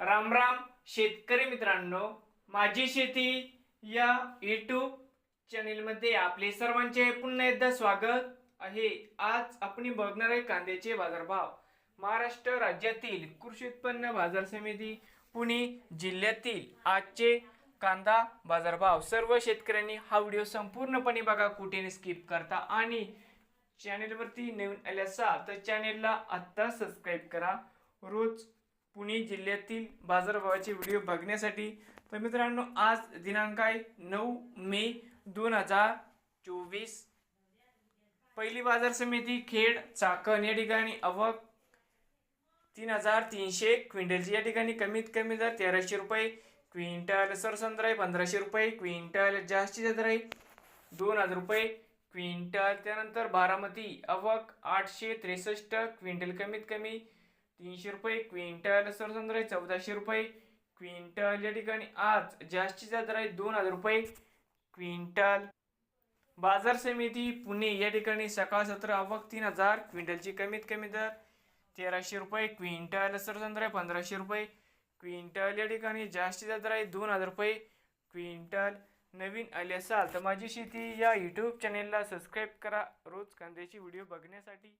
राम राम शेतकरी मित्रांनो माझी शेती या यूट्यूब चॅनेलमध्ये आपले सर्वांचे पुन्हा एकदा स्वागत आहे. आज आपण बघणार आहे कांद्याचे बाजारभाव. महाराष्ट्र राज्यातील कृषी उत्पन्न बाजार समिती पुणे जिल्ह्यातील आजचे कांदा बाजारभाव. सर्व शेतकऱ्यांनी हा व्हिडिओ संपूर्णपणे बघा कुठेने स्किप करता. आणि चॅनेलवरती नवीन आले असाल तर चॅनेलला आत्ता सबस्क्राईब करा. रोज पुणे जिल्ह्यातील बाजारभावाचे व्हिडिओ बघण्यासाठी तर मित्रांनो आज दिनांक आहे नऊ मे दोन हजार चोवीस. पहिली बाजार समिती खेड चाकण या ठिकाणी अवक तीन हजार तीनशे क्विंटलची या ठिकाणी कमीत कमी दर तेराशे रुपये क्विंटल सरसंद्र आहे पंधराशे रुपये क्विंटल जास्तीचा दर आहे दोन हजार रुपये क्विंटल त्यानंतर बारामती अवक आठशे त्रेसष्ट क्विंटल कमीत कमी तीनशे रुपये क्विंटल सरसंद्र आहे चौदाशे रुपये. क्विंटल या ठिकाणी आज जास्तीचा दर आहे दोन हजार रुपये. क्विंटल बाजार समिती पुणे या ठिकाणी सकाळ सत्र आवक तीन हजार. क्विंटलची कमीत कमी दर तेराशे रुपये. क्विंटल सरसंद्र आहे पंधराशे रुपये. क्विंटल या ठिकाणी जास्तीचा दर आहे दोन हजार रुपये. क्विंटल नवीन आले असाल तर माझी शेती या यूट्यूब चॅनेलला सबस्क्राईब करा. रोज कांद्याची व्हिडिओ बघण्यासाठी.